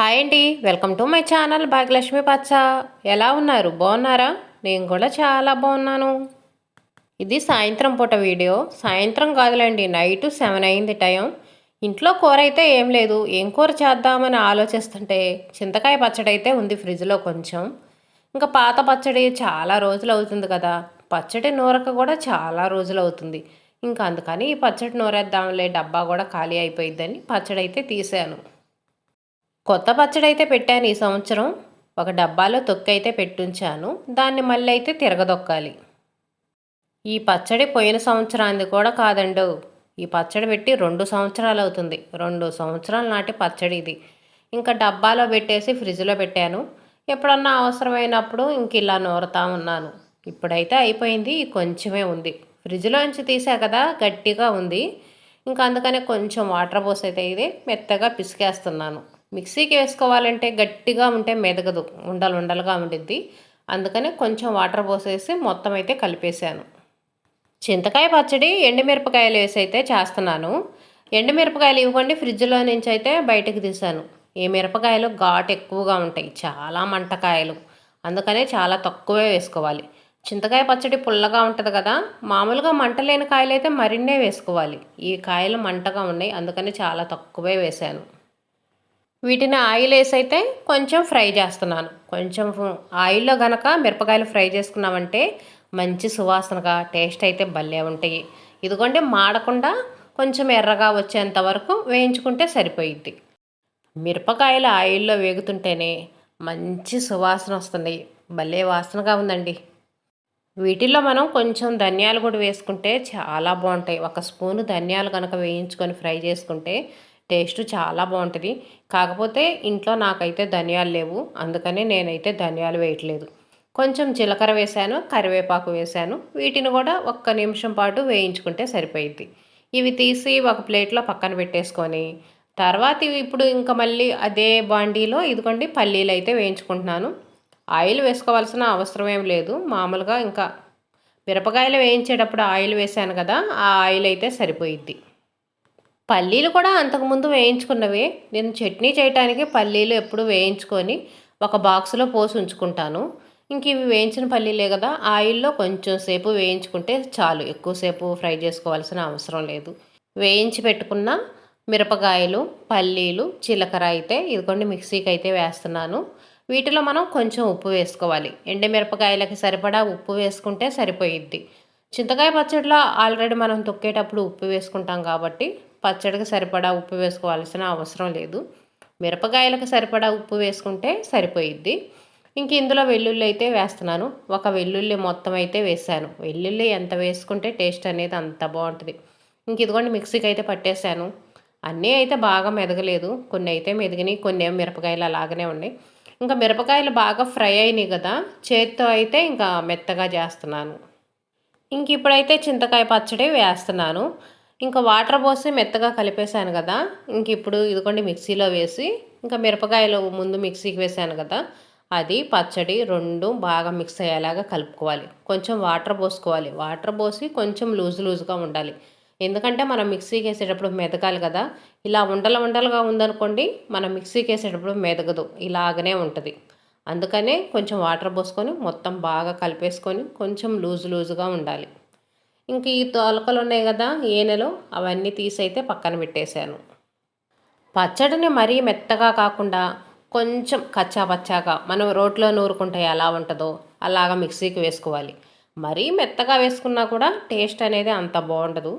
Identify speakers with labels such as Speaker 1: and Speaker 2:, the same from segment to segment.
Speaker 1: Hi అండి. Welcome to my channel Bhagyalakshmi పచ్చ ఎలా ఉన్నారు? బాగున్నారా? నేను కూడా చాలా బాగున్నాను. ఇది సాయంత్రం పూట వీడియో. సాయంత్రం కాదులేండి నైట్ సెవెన్ అయింది టైం. ఇంట్లో కూర అయితే ఏం లేదు. ఏం కూర చేద్దామని ఆలోచిస్తుంటే చింతకాయ పచ్చడి అయితే ఉంది ఫ్రిడ్జ్లో కొంచెం. ఇంకా పాత పచ్చడి చాలా రోజులు అవుతుంది కదా. పచ్చడి నూరక కూడా చాలా రోజులు అవుతుంది. ఇంకా అందుకని ఈ పచ్చడి నూరేద్దాంలే డబ్బా కూడా ఖాళీ అయిపోయిద్దని పచ్చడి అయితే తీసాను. కొత్త పచ్చడి అయితే పెట్టాను ఈ సంవత్సరం. ఒక డబ్బాలో తొక్కైతే అయితే పెట్టుంచాను. దాన్ని మళ్ళీ అయితే తిరగదొక్కాలి. ఈ పచ్చడి పోయిన సంవత్సరానికి కూడా కాదండు. ఈ పచ్చడి పెట్టి రెండు సంవత్సరాలు అవుతుంది. రెండు సంవత్సరాల నాటి పచ్చడి ఇది. ఇంకా డబ్బాలో పెట్టేసి ఫ్రిడ్జ్లో పెట్టాను. ఎప్పుడన్నా అవసరమైనప్పుడు ఇంక ఇలా నూరుతా ఉన్నాను. ఇప్పుడైతే అయిపోయింది. కొంచెమే ఉంది. ఫ్రిడ్జ్లోంచి తీసా కదా గట్టిగా ఉంది. ఇంకా అందుకనే కొంచెం వాటర్ పోసి అయితే ఇది మెత్తగా పిసికేస్తున్నాను. మిక్సీకి వేసుకోవాలంటే గట్టిగా ఉంటే మెదగదు ఉండలు ఉండలుగా ఉండిద్ది. అందుకని కొంచెం వాటర్ పోసేసి మొత్తం అయితే కలిపేశాను. చింతకాయ పచ్చడి ఎండుమిరపకాయలు వేసి అయితే చేస్తున్నాను. ఎండుమిరపకాయలు ఇవ్వండి ఫ్రిడ్జ్లో నుంచి అయితే బయటకు తీశాను. ఈ మిరపకాయలు ఘాటు ఎక్కువగా ఉంటాయి చాలా మంటకాయలు. అందుకనే చాలా తక్కువే వేసుకోవాలి. చింతకాయ పచ్చడి పుల్లగా ఉంటుంది కదా మామూలుగా మంట లేని కాయలు అయితే మరిన్నే వేసుకోవాలి. ఈ కాయలు మంటగా ఉన్నాయి అందుకని చాలా తక్కువే వేశాను. వీటిని ఆయిల్ వేసి అయితే కొంచెం ఫ్రై చేస్తున్నాను. కొంచెం ఆయిల్లో గనక మిరపకాయలు ఫ్రై చేసుకున్నామంటే మంచి సువాసనగా టేస్ట్ అయితే భలే ఉంటాయి. ఇదిగోండి మాడకుండా కొంచెం ఎర్రగా వచ్చేంత వరకు వేయించుకుంటే సరిపోయిద్ది. మిరపకాయలు ఆయిల్లో వేగుతుంటేనే మంచి సువాసన వస్తుంది. భలే వాసనగా ఉందండి. వీటిల్లో మనం కొంచెం ధనియాలు కూడా వేసుకుంటే చాలా బాగుంటాయి. ఒక స్పూను ధనియాలు కనుక వేయించుకొని ఫ్రై చేసుకుంటే టేస్ట్ చాలా బాగుంటుంది. కాకపోతే ఇంట్లో నాకైతే ధనియాలు లేవు. అందుకని నేనైతే ధనియాలు వేయట్లేదు. కొంచెం జీలకర్ర వేశాను కరివేపాకు వేశాను వీటిని కూడా ఒక్క నిమిషం పాటు వేయించుకుంటే సరిపోయిద్ది. ఇవి తీసి ఒక ప్లేట్లో పక్కన పెట్టేసుకొని తర్వాత ఇవి ఇప్పుడు ఇంకా మళ్ళీ అదే బాండీలో ఇదిగోండి పల్లీలు అయితే వేయించుకుంటున్నాను. ఆయిల్ వేసుకోవాల్సిన అవసరం ఏం లేదు. మామూలుగా ఇంకా మిరపకాయలు వేయించేటప్పుడు ఆయిల్ వేసాను కదా ఆ ఆయిల్ అయితే సరిపోయిద్ది. పల్లీలు కూడా అంతకుముందు వేయించుకున్నవే. నేను చట్నీ చేయటానికి పల్లీలు ఎప్పుడు వేయించుకొని ఒక బాక్స్లో పోసి ఉంచుకుంటాను. ఇంక ఇవి వేయించిన పల్లీలే కదా ఆయిల్లో కొంచెం సేపు వేయించుకుంటే చాలు. ఎక్కువసేపు ఫ్రై చేసుకోవాల్సిన అవసరం లేదు. వేయించి పెట్టుకున్న మిరపకాయలు పల్లీలు జీలకర్ర అయితే ఇదిగోండి మిక్సీకి అయితే వేస్తున్నాను. వీటిలో మనం కొంచెం ఉప్పు వేసుకోవాలి. ఎండుమిరపకాయలకి సరిపడా ఉప్పు వేసుకుంటే సరిపోయిద్ది. చింతకాయ పచ్చడిలో ఆల్రెడీ మనం తొక్కేటప్పుడు ఉప్పు వేసుకుంటాం కాబట్టి పచ్చడికి సరిపడా ఉప్పు వేసుకోవాల్సిన అవసరం లేదు. మిరపకాయలకు సరిపడా ఉప్పు వేసుకుంటే సరిపోయిద్ది. ఇంక ఇందులో వెల్లుల్లి అయితే వేస్తున్నాను. ఒక వెల్లుల్లి మొత్తం అయితే వేసాను. వెల్లుల్లి ఎంత వేసుకుంటే టేస్ట్ అనేది అంత బాగుంటుంది. ఇంక ఇదిగోండి మిక్సీకి అయితే పట్టేశాను అన్నీ అయితే బాగా మెదగలేదు. కొన్ని అయితే మెదిగినాయి కొన్ని మిరపకాయలు అలాగనే ఉన్నాయి. ఇంకా మిరపకాయలు బాగా ఫ్రై అయినాయి కదా చేత్తో అయితే ఇంకా మెత్తగా చేస్తున్నాను. ఇంక ఇప్పుడైతే చింతకాయ పచ్చడి వేస్తున్నాను. ఇంకా వాటర్ పోసి మెత్తగా కలిపేశాను కదా. ఇంక ఇప్పుడు ఇదిగోండి మిక్సీలో వేసి ఇంకా మిరపకాయలు ముందు మిక్సీకి వేసాను కదా. అది పచ్చడి రెండు బాగా మిక్స్ అయ్యేలాగా కలుపుకోవాలి. కొంచెం వాటర్ పోసుకోవాలి. వాటర్ పోసి కొంచెం లూజ్ లూజ్గా ఉండాలి. ఎందుకంటే మనం మిక్సీకి వేసేటప్పుడు మెదగాలి కదా. ఇలా ఉండల ఉండలుగా ఉందనుకోండి మనం మిక్సీకి వేసేటప్పుడు మెదగదు. ఇలాగనే ఉంటుంది. అందుకనే కొంచెం వాటర్ పోసుకొని మొత్తం బాగా కలిపేసుకొని కొంచెం లూజ్ లూజ్గా ఉండాలి. ఇంక ఈ తొలకలు ఉన్నాయి కదా ఏనెలు అవన్నీ తీసైతే పక్కన పెట్టేశాను. పచ్చడిని మరీ మెత్తగా కాకుండా కొంచెం కచ్చా పచ్చాగా మనం రోట్లో నూరుకుంటే ఎలా ఉంటుందో అలాగా మిక్సీకి వేసుకోవాలి. మరీ మెత్తగా వేసుకున్నా కూడా టేస్ట్ అనేది అంత బాగుండదు.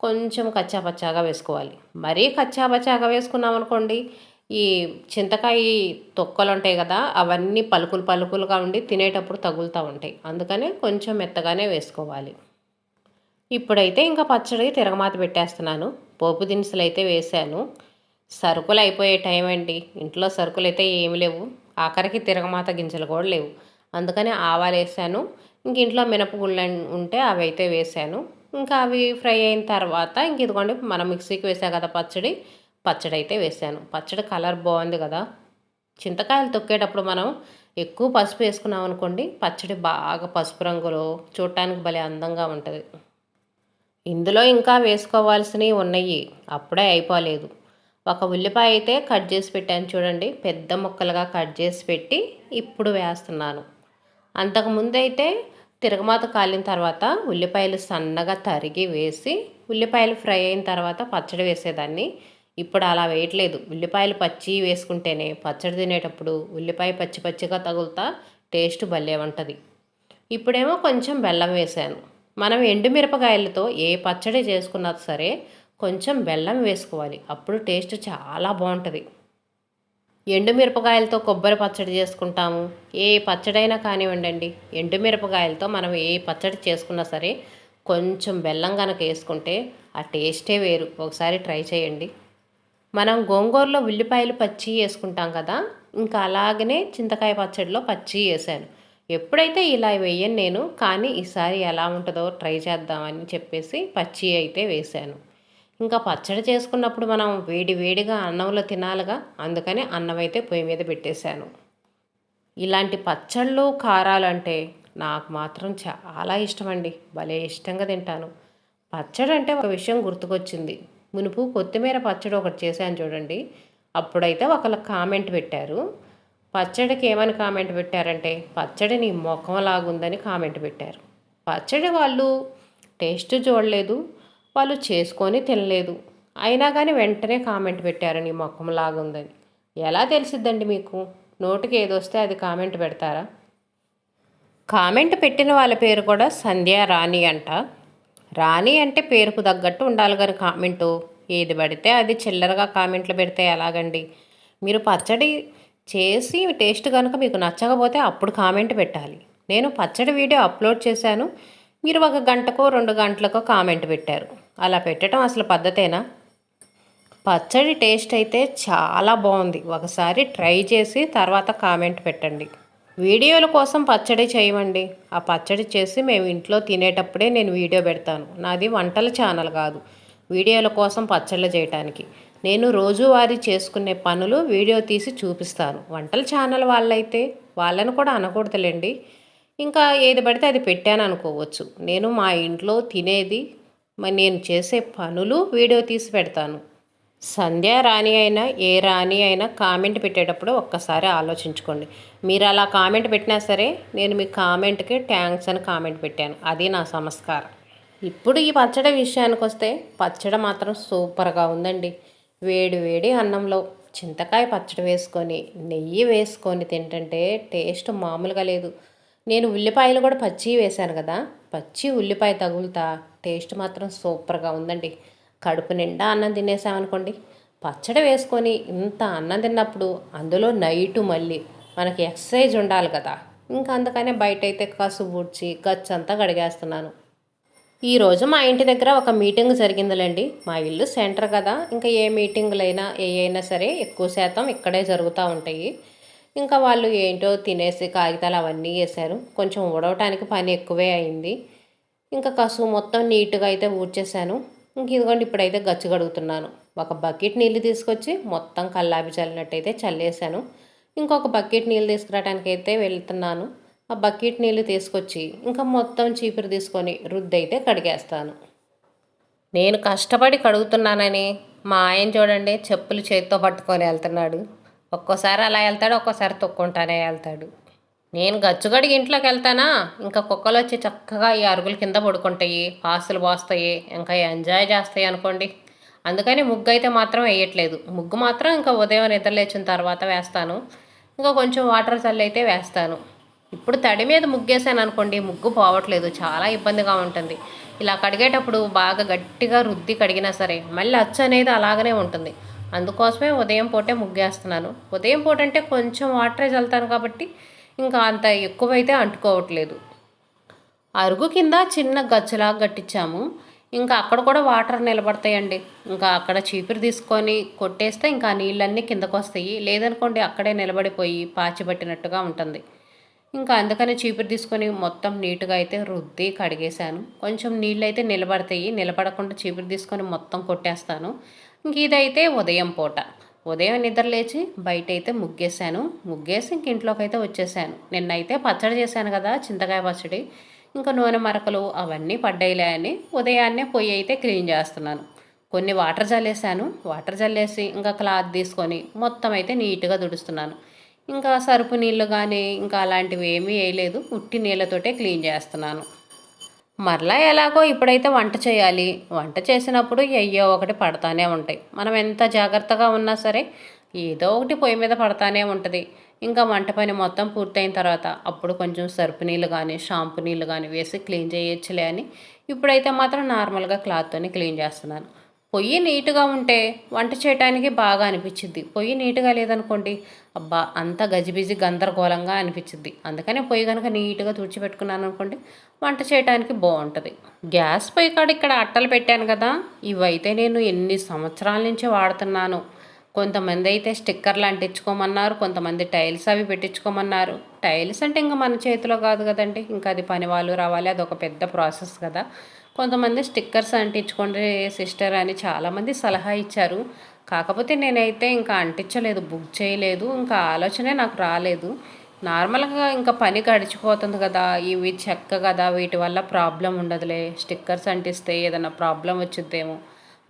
Speaker 1: కొంచెం కచ్చా పచ్చాగా వేసుకోవాలి. మరీ కచ్చా పచ్చాగా వేసుకున్నాం అనుకోండి ఈ చింతకాయ తొక్కలు ఉంటాయి కదా అవన్నీ పలుకులు పలుకులుగా ఉండి తినేటప్పుడు తగులుతూ ఉంటాయి. అందుకనే కొంచెం మెత్తగానే వేసుకోవాలి. ఇప్పుడైతే ఇంకా పచ్చడి తిరగమాత పెట్టేస్తున్నాను. పోపు దినుసులు అయితే వేసాను సరుకులు అయిపోయే టైం అండి. ఇంట్లో సరుకులు అయితే ఏమి లేవు. ఆఖరికి తిరగమాత గింజలు కూడా లేవు. అందుకని ఆవాలు వేసాను ఇంక ఇంట్లో మినపగుళ్ళు ఉంటే అవి అయితే వేసాను ఇంకా అవి ఫ్రై అయిన తర్వాత ఇంక ఇదిగోండి మనం మిక్సీకి వేసా కదా పచ్చడి పచ్చడి అయితే వేసాను పచ్చడి కలర్ బాగుంది కదా. చింతకాయలు తొక్కేటప్పుడు మనం ఎక్కువ పసుపు వేసుకున్నాం అనుకోండి పచ్చడి బాగా పసుపు రంగులో చూడటానికి భలే అందంగా ఉంటుంది. ఇందులో ఇంకా వేసుకోవాల్సినవి ఉన్నాయి. అప్పుడే అయిపోలేదు. ఒక ఉల్లిపాయ అయితే కట్ చేసి పెట్టాను చూడండి. పెద్ద ముక్కలుగా కట్ చేసి పెట్టి ఇప్పుడు వేస్తున్నాను. అంతకుముందు అయితే తిరగమాత కాలిన తర్వాత ఉల్లిపాయలు సన్నగా తరిగి వేసి ఉల్లిపాయలు ఫ్రై అయిన తర్వాత పచ్చడి వేసేదాన్ని. ఇప్పుడు అలా వేయట్లేదు. ఉల్లిపాయలు పచ్చి వేసుకుంటేనే పచ్చడి తినేటప్పుడు ఉల్లిపాయ పచ్చి పచ్చిగా తగులుతా టేస్ట్ భలే ఉంటుంది. ఇప్పుడేమో కొంచెం బెల్లం వేసాను. మనం ఎండుమిరపకాయలతో ఏ పచ్చడి చేసుకున్నా సరే కొంచెం బెల్లం వేసుకోవాలి. అప్పుడు టేస్ట్ చాలా బాగుంటుంది. ఎండుమిరపకాయలతో కొబ్బరి పచ్చడి చేసుకుంటాము. ఏ పచ్చడైనా కానివ్వండి ఎండుమిరపకాయలతో మనం ఏ పచ్చడి చేసుకున్నా సరే కొంచెం బెల్లం కనుక వేసుకుంటే ఆ టేస్టే వేరు. ఒకసారి ట్రై చేయండి. మనం గోంగూరలో ఉల్లిపాయలు పచ్చి వేసుకుంటాం కదా. ఇంకా అలాగనే చింతకాయ పచ్చడిలో పచ్చి వేసాను. ఎప్పుడైతే ఇలా వేయను నేను కానీ ఈసారి ఎలా ఉంటుందో ట్రై చేద్దామని చెప్పేసి పచ్చి అయితే వేశాను. ఇంకా పచ్చడి చేసుకున్నప్పుడు మనం వేడి వేడిగా అన్నంలో తినాలిగా అందుకని అన్నం అయితే పొయ్యి మీద పెట్టేశాను. ఇలాంటి పచ్చళ్ళు కారాలు అంటే నాకు మాత్రం చాలా ఇష్టం అండి భలే ఇష్టంగా తింటాను. పచ్చడి అంటే ఒక విషయం గుర్తుకొచ్చింది. మునుపు కొత్తిమీర పచ్చడి ఒకటి చేశాను చూడండి. అప్పుడైతే ఒకళ్ళు కామెంట్ పెట్టారు. పచ్చడికి ఏమని కామెంట్ పెట్టారంటే పచ్చడి నీ ముఖంలాగుందని కామెంట్ పెట్టారు. పచ్చడి వాళ్ళు టేస్ట్ చూడలేదు వాళ్ళు చేసుకొని తినలేదు. అయినా కానీ వెంటనే కామెంట్ పెట్టారు నీ ముఖం లాగుందని ఎలా తెలిసిద్దండి మీకు? నోటికి ఏదొస్తే అది కామెంట్ పెడతారా? కామెంట్ పెట్టిన వాళ్ళ పేరు కూడా సంధ్య రాణి అంట. రాణి అంటే పేరుకు తగ్గట్టు ఉండాలి కానీ కామెంటు. ఏది పడితే అది చిల్లరగా కామెంట్లు పెడితే ఎలాగండి? మీరు పచ్చడి చేసి టేస్ట్ కనుక మీకు నచ్చకపోతే అప్పుడు కామెంట్ పెట్టాలి. నేను పచ్చడి వీడియో అప్లోడ్ చేశాను. మీరు ఒక గంటకో రెండు గంటలకో కామెంట్ పెట్టారు. అలా పెట్టడం అసలు పద్ధతేనా? పచ్చడి టేస్ట్ అయితే చాలా బాగుంది. ఒకసారి ట్రై చేసి తర్వాత కామెంట్ పెట్టండి. వీడియోల కోసం పచ్చడి చేయమండి. ఆ పచ్చడి చేసి మేము ఇంట్లో తినేటప్పుడే నేను వీడియో పెడతాను. నాది వంటల ఛానల్ కాదు. వీడియోల కోసం పచ్చళ్ళు చేయటానికి. నేను రోజువారీ చేసుకునే పనులు వీడియో తీసి చూపిస్తాను. వంటల ఛానల్ వాళ్ళైతే వాళ్ళని కూడా అనకూడదులేండి. ఇంకా ఏది పడితే అది పెట్టాను అనుకోవచ్చు. నేను మా ఇంట్లో తినేది మరి నేను చేసే పనులు వీడియో తీసి పెడతాను. సంధ్య రాణి అయినా ఏ రాణి అయినా కామెంట్ పెట్టేటప్పుడు ఒక్కసారి ఆలోచించుకోండి. మీరు అలా కామెంట్ పెట్టినా సరే నేను మీ కామెంట్కి థ్యాంక్స్ అని కామెంట్ పెట్టాను. అది నా సంస్కారం. ఇప్పుడు ఈ పచ్చడి విషయానికి వస్తే పచ్చడి మాత్రం సూపర్గా ఉందండి. వేడి వేడి అన్నంలో చింతకాయ పచ్చడి వేసుకొని నెయ్యి వేసుకొని తింటుంటే టేస్ట్ మామూలుగా లేదు. నేను ఉల్లిపాయలు కూడా పచ్చి వేశాను కదా పచ్చి ఉల్లిపాయ తగులుతా టేస్ట్ మాత్రం సూపర్గా ఉందండి. కడుపు నిండా అన్నం తినేసామనుకోండి పచ్చడి వేసుకొని ఇంత అన్నం తిన్నప్పుడు అందులో నైటు మళ్ళీ మనకి ఎక్సర్సైజ్ ఉండాలి కదా. ఇంకా అందుకనే బయట అయితే కసు ఊడ్చి గచ్చంతా కడిగేస్తున్నాను. ఈరోజు మా ఇంటి దగ్గర ఒక మీటింగ్ జరిగిందిలేండి. మా ఇల్లు సెంటర్ కదా. ఇంకా ఏ మీటింగులైనా ఏ అయినా సరే ఎక్కువ శాతం ఇక్కడే జరుగుతూ ఉంటాయి. ఇంకా వాళ్ళు ఏంటో తినేసి కాగితాలు అవన్నీ వేశారు. కొంచెం ఉడవటానికి పని ఎక్కువే అయింది. ఇంకా కసు మొత్తం నీట్గా అయితే ఊడ్చేసాను ఇంక ఇదిగోండి ఇప్పుడైతే గచ్చు కడుగుతున్నాను. ఒక బకెట్ నీళ్ళు తీసుకొచ్చి మొత్తం కల్లాపి చల్లినట్టయితే చల్లేసాను ఇంకొక బకెట్ నీళ్ళు తీసుకురావడానికి అయితే వెళ్తున్నాను. ఆ బకెట్ నీళ్ళు తీసుకొచ్చి ఇంకా మొత్తం చీపురు తీసుకొని రుద్ది అయితే కడిగేస్తాను. నేను కష్టపడి కడుగుతున్నానని మా ఆయన చూడండి చెప్పులు చేతితో పట్టుకొని వెళ్తున్నాడు. ఒక్కోసారి అలా వెళ్తాడు ఒక్కోసారి తొక్కుంటానే వెళ్తాడు. నేను గచ్చుగడికి ఇంట్లోకి వెళ్తానా? ఇంకా కుక్కలు వచ్చి చక్కగా ఈ అరుగుల కింద పడుకుంటాయి పాసులు పోస్తాయి ఇంకా ఎంజాయ్ చేస్తాయి అనుకోండి. అందుకని ముగ్గు అయితే మాత్రం వేయట్లేదు. ముగ్గు మాత్రం ఇంకా ఉదయం నిద్రలేచిన తర్వాత వేస్తాను. ఇంకా కొంచెం వాటర్ చల్లైతే వేస్తాను. ఇప్పుడు తడి మీద ముగ్గేసాను అనుకోండి ముగ్గు పోవట్లేదు చాలా ఇబ్బందిగా ఉంటుంది. ఇలా కడిగేటప్పుడు బాగా గట్టిగా రుద్ది కడిగినా సరే మళ్ళీ అచ్చు అనేది అలాగనే ఉంటుంది. అందుకోసమే ఉదయం పూటే ముగ్గేస్తున్నాను. ఉదయం పూట అంటే కొంచెం వాటరే చల్లుతాను కాబట్టి ఇంకా అంత ఎక్కువైతే అంటుకోవట్లేదు. అరుగు కింద చిన్న గచ్చులాగా కట్టించాము ఇంకా అక్కడ కూడా వాటర్ నిలబడతాయండి. ఇంకా అక్కడ చీపురు తీసుకొని కొట్టేస్తే ఇంకా నీళ్ళన్నీ కిందకు వస్తాయి లేదనుకోండి అక్కడే నిలబడిపోయి పాచి పట్టినట్టుగా ఉంటుంది. ఇంకా అందుకని చీపురు తీసుకొని మొత్తం నీట్గా అయితే రుద్ది కడిగేశాను. కొంచెం నీళ్ళు అయితే నిలబడతాయి. నిలబడకుండా చీపురు తీసుకొని మొత్తం కొట్టేస్తాను. ఇంక ఇదైతే ఉదయం పూట. ఉదయం నిద్ర లేచి బయట అయితే ముగ్గేశాను. ముగ్గేసి ఇంక ఇంట్లోకి అయితే వచ్చేసాను. నిన్నైతే పచ్చడి చేశాను కదా చింతకాయ పచ్చడి. ఇంకా నూనె మరకలు అవన్నీ పడ్డాయిలే అని ఉదయాన్నే పొయ్యి అయితే క్లీన్ చేస్తున్నాను. కొన్ని వాటర్ జల్లేసాను వాటర్ జల్లేసి ఇంకా క్లాత్ తీసుకొని మొత్తం అయితే నీట్గా తుడుస్తున్నాను ఇంకా సరుపు నీళ్ళు కానీ ఇంకా అలాంటివి ఏమీ వేయలేదు. ఉట్టి నీళ్ళతోటే క్లీన్ చేస్తున్నాను. మరలా ఎలాగో ఇప్పుడైతే వంట చేయాలి. వంట చేసినప్పుడు అయ్యో ఒకటి పడతానే ఉంటాయి. మనం ఎంత జాగ్రత్తగా ఉన్నా సరే ఏదో ఒకటి పొయ్యి మీద పడతానే ఉంటుంది. ఇంకా వంట పని మొత్తం పూర్తయిన తర్వాత అప్పుడు కొంచెం సరుపు నీళ్ళు కానీ షాంపూ నీళ్ళు కానీ వేసి క్లీన్ చేయొచ్చులే అని ఇప్పుడైతే మాత్రం నార్మల్గా క్లాత్తోనే క్లీన్ చేస్తున్నాను. పొయ్యి నీట్గా ఉంటే వంట చేయడానికి బాగా అనిపించింది పొయ్యి నీట్గా లేదనుకోండి అబ్బా అంత గజిబిజి గందరగోళంగా అనిపించింది అందుకనే పొయ్యి కనుక నీట్గా తుడిచిపెట్టుకున్నాను అనుకోండి వంట చేయడానికి బాగుంటుంది. గ్యాస్ పొయ్యి కాడ ఇక్కడ అట్టలు పెట్టాను కదా ఇవైతే నేను ఎన్ని సంవత్సరాల నుంచి వాడుతున్నాను. కొంతమంది అయితే స్టిక్కర్లు అంటించుకోమన్నారు కొంతమంది టైల్స్ అవి పెట్టించుకోమన్నారు. టైల్స్ అంటే ఇంకా మన చేతిలో కాదు కదండి ఇంకా అది పని వాళ్ళు రావాలి అది ఒక పెద్ద ప్రాసెస్ కదా. కొంతమంది స్టిక్కర్స్ అంటించుకోండి సిస్టర్ అని చాలామంది సలహా ఇచ్చారు. కాకపోతే నేనైతే ఇంకా అంటించలేదు బుక్ చేయలేదు ఇంకా ఆలోచనే నాకు రాలేదు. నార్మల్గా ఇంకా పని గడిచిపోతుంది కదా ఇవి చెక్క కదా వీటి వల్ల ప్రాబ్లం ఉండదులే. స్టిక్కర్స్ అంటిస్తే ఏదైనా ప్రాబ్లం వచ్చిద్దేమో.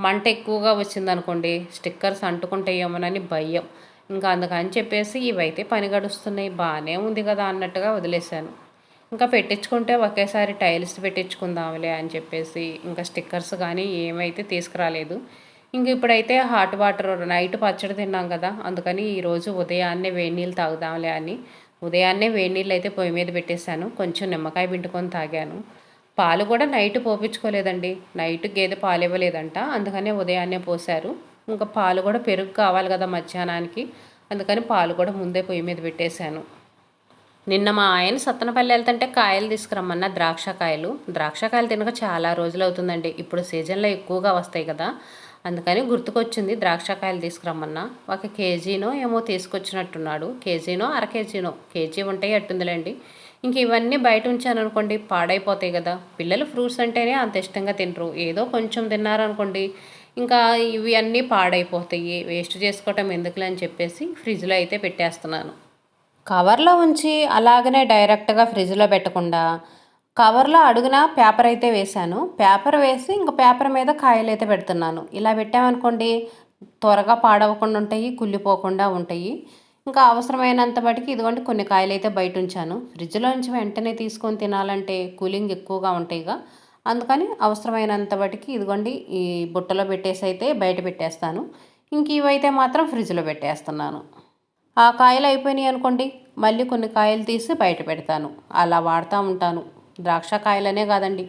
Speaker 1: మంట ఎక్కువగా వచ్చిందనుకోండి స్టిక్కర్స్ అంటుకుంటాయేమోనని భయం. ఇంకా అందుకని చెప్పేసి ఇవైతే పని గడుస్తున్నాయి బాగానే ఉంది కదా అన్నట్టుగా వదిలేశాను. ఇంకా పెట్టించుకుంటే ఒకేసారి టైల్స్ పెట్టించుకుందాంలే అని చెప్పేసి ఇంకా స్టిక్కర్స్ కానీ ఏమైతే తీసుకురాలేదు. ఇంక ఇప్పుడైతే హాట్ వాటర్ నైట్ పచ్చడి తిన్నాం కదా అందుకని ఈరోజు ఉదయాన్నే వేడి నీళ్ళు తాగుదాంలే అని ఉదయాన్నే వేడి నీళ్ళు అయితే పొయ్యి మీద పెట్టేశాను. కొంచెం నిమ్మకాయ పిండుకొని తాగాను. పాలు కూడా నైట్ పోపించుకోలేదండి నైట్ గేదె పాలు ఇవ్వలేదంట. అందుకనే ఉదయాన్నే పోశారు. ఇంకా పాలు కూడా పెరుగు కావాలి కదా మధ్యాహ్నానికి. అందుకని పాలు కూడా ముందే పొయ్యి మీద పెట్టేశాను. నిన్న మా ఆయన సత్తనపల్లి వెళ్తుంటే కాయలు తీసుకురమ్మన్న ద్రాక్ష కాయలు. ద్రాక్ష కాయలు తినక చాలా రోజులు అవుతుందండి. ఇప్పుడు సీజన్లో ఎక్కువగా వస్తాయి కదా. అందుకని గుర్తుకొచ్చింది ద్రాక్ష కాయలు తీసుకురమ్మన్నా. ఒక కేజీనో ఏమో తీసుకొచ్చినట్టున్నాడు. కేజీనో అర కేజీనో. కేజీ ఉంటాయి అట్టుందిలేండి ఇంక ఇవన్నీ బయట ఉంచాను అనుకోండి పాడైపోతాయి కదా. పిల్లలు ఫ్రూట్స్ అంటేనే అంత ఇష్టంగా తినరు. ఏదో కొంచెం తిన్నారనుకోండి ఇంకా ఇవి అన్నీ పాడైపోతాయి. వేస్ట్ చేసుకోవటం ఎందుకులే అని చెప్పేసి ఫ్రిడ్జ్లో అయితే పెట్టేస్తున్నాను. కవర్లో ఉంచి అలాగనే డైరెక్ట్గా ఫ్రిడ్జ్లో పెట్టకుండా కవర్లో అడుగున పేపర్ అయితే వేశాను. పేపర్ వేసి ఇంక పేపర్ మీద కాయలు అయితే పెడుతున్నాను. ఇలా పెట్టామనుకోండి త్వరగా పాడవకుండా ఉంటాయి కుళ్ళిపోకుండా ఉంటాయి. ఇంకా అవసరమైనంత బట్టికి ఇదిగోండి కొన్ని కాయలు అయితే బయట ఉంచాను. ఫ్రిడ్జ్లో నుంచి వెంటనే తీసుకొని తినాలంటే కూలింగ్ ఎక్కువగా ఉంటాయిగా. అందుకని అవసరమైనంత బట్టికి ఇదిగోండి ఈ బుట్టలో పెట్టేసి అయితే బయట పెట్టేస్తాను. ఇంక ఇవైతే మాత్రం ఫ్రిడ్జ్లో పెట్టేస్తున్నాను. ఆ కాయలు అయిపోయినాయి అనుకోండి మళ్ళీ కొన్ని కాయలు తీసి బయట పెడతాను. అలా వాడుతూ ఉంటాను. ద్రాక్ష కాయలనే కాదండి.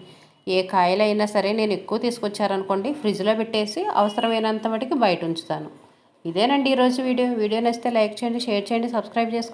Speaker 1: ఏ కాయలైనా సరే నేను ఎక్కువ తీసుకొచ్చారనుకోండి ఫ్రిడ్జ్లో పెట్టేసి అవసరమైనంత మటుకు బయట ఉంచుతాను. ఇదేనండి ఈరోజు వీడియో. వీడియో నచ్చితే లైక్ చేయండి షేర్ చేయండి సబ్స్క్రైబ్ చేసుకోండి.